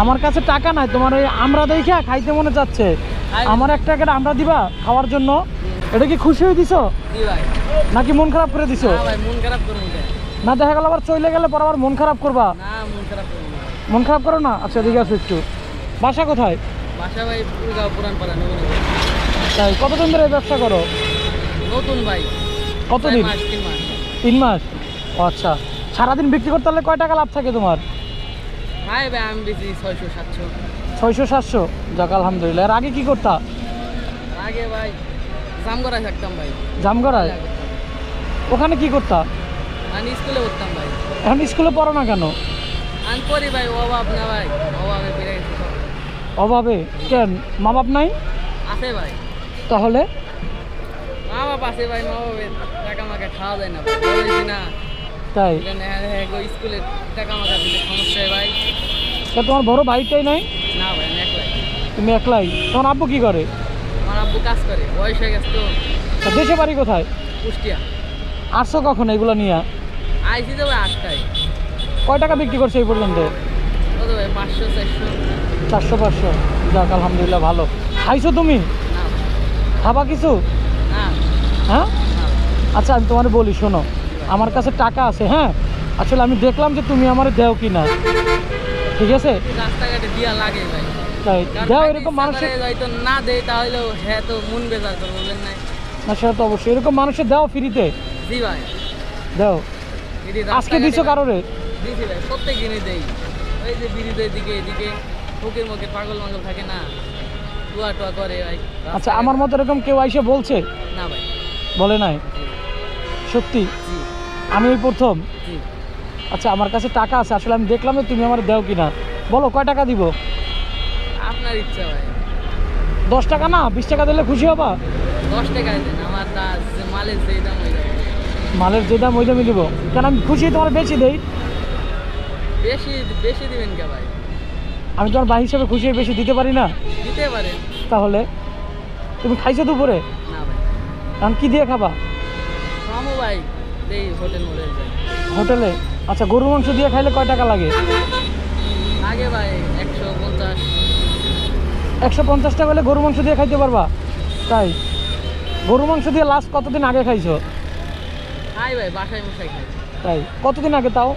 আমার কাছে টাকা নাই তোমার ওই আমরা দেখে খাইতে মনে যাচ্ছে। আমার এক টাকাটা আমরা দিবা খাওয়ার জন্য। এটা কি খুশি হয়ে দিছো নাকি মন খারাপ করে দিছো? না দেখা গেল আবার চলে গেলে পর আবার মন খারাপ করবা। মন খারাপ করো না? আচ্ছা ঠিক আছে একটু। বাসা কোথায়? তাই কতদিন ধরে ব্যবসা করো? নতুন ভাই। কতদিন? তিন মাস? ও আচ্ছা। সারাদিন বিক্রি করতে হলে কয় টাকা লাভ থাকে তোমার? ভাই ভাই আমি বেশি ছয়শো সাতশো। ছয়শো সাতশো? যাক আলহামদুলিল্লাহ। এর আগে কি করতা? আগে ভাই জাম করা থাকতাম ভাই। জামগড়ায়? ওখানে কি করতা? আমি স্কুলে পড়তাম ভাই। এখন স্কুলে পড়ো না কেন? আমি করি ভাই অভাব না ভাই। অভাবে বেড়ে অভাবে? কেন? মা বাপ নাই? আছে ভাই। তাহলে? মা বাপ আছে ভাই মা বাপের টাকা মাকা খাওয়া যায় না না। তাই? হ্যাঁ, হ্যাঁ, স্কুলে টাকা মাকা দিলে সমস্যা তা তোমার বড় ভাইটাই নাই? না ভাই আমি একলাই। তুমি একলাই। তোমার আব্বু কি করে? আমার আব্বু কাজ করে বয়স হয়ে গেছে তো। দেশে বাড়ি কোথায়? কুষ্টিয়া। আসছো কখন এগুলো নিয়ে? আইসি তো ভাই আটটায়। কয় টাকা বিক্রি করছে এই পর্যন্ত? কত ভাই পাঁচশো চারশো। চারশো পাঁচশো। যাক আলহামদুলিল্লাহ ভালো। খাইছো তুমি? না খাবা কিছু? হ্যাঁ? আচ্ছা আমি তোমার বলি শোনো। আমার কাছে টাকা আছে হ্যাঁ? আসলে আমি দেখলাম যে তুমি আমার দেও কি না ঠিক আছে? রাস্তাঘাটে দিয়া লাগে ভাই। তাই কারণ এরকম মানুষের হয়তো না দেয় তাহলেও হ্যাঁ তো মন বেজার তো বলবেন নাই। না সেটা তো অবশ্যই। এরকম মানুষের দেও ফ্রিতে। জি ভাই। দেও। আজকে দিছো কারোরে? দিছি ভাই প্রত্যেক দিনই দেই। ওই যে বিড়িদের দিকে এদিকে ফকির মুখে পাগল মাগল থাকে না টুয়া টুয়া করে ভাই। আচ্ছা আমার মতো এরকম কেউ এসে বলছে? না ভাই। বলে নাই? সত্যি? আমি প্রথম? জি। আচ্ছা আমার কাছে টাকা আছে আসলে আমি দেখলাম যে তুমি আমার দেও কিনা। বলো কয় টাকা দিব? আপনার ইচ্ছা ভাই। দশ টাকা না বিশ টাকা দিলে খুশি হবা? দশ টাকায় দেন আমার যে মালের যেই দাম হয়ে মালের যে দাম ওই দামই দিব কেন আমি খুশি তোমার বেশি দেই? বেশি বেশি দিবেন কে ভাই? আমি তোমার ভাই হিসেবে খুশি বেশি দিতে পারি না। দিতে পারেন তাহলে তুমি খাইছো দুপুরে? না ভাই। এখন কি দিয়ে খাবা? ভাই দেই হোটেল মোটেল যাই। হোটেলে? আচ্ছা গরুর মাংস দিয়ে খাইলে কয় টাকা লাগে? ভাই একশো পঞ্চাশ। একশো পঞ্চাশ টাকা হলে গরু মাংস দিয়ে খাইতে পারবা? তাই? গরু মাংস দিয়ে লাস্ট কতদিন আগে খাইছো? খাই ভাই বাসায় মশাই খাই। তাই? কতদিন আগে তাও?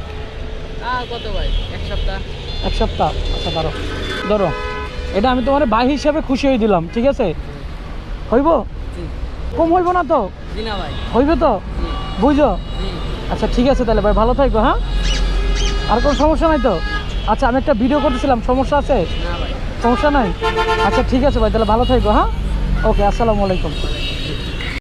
কত ভাই? এক সপ্তাহ। এক সপ্তাহ? আচ্ছা ধরো। ধরো। এটা আমি তোমার ভাই হিসাবে খুশি হয়ে দিলাম ঠিক আছে? হইব? কম হইব না তো? হইবে তো? বুঝো? আচ্ছা ঠিক আছে তাহলে ভাই ভালো থাকো হ্যাঁ? আর কোনো সমস্যা নাই তো? আচ্ছা আমি একটা ভিডিও করতেছিলাম সমস্যা আছে? সমস্যা নাই? আচ্ছা ঠিক আছে ভাই তাহলে ভালো থাকো হ্যাঁ? ওকে আসসালামু আলাইকুম।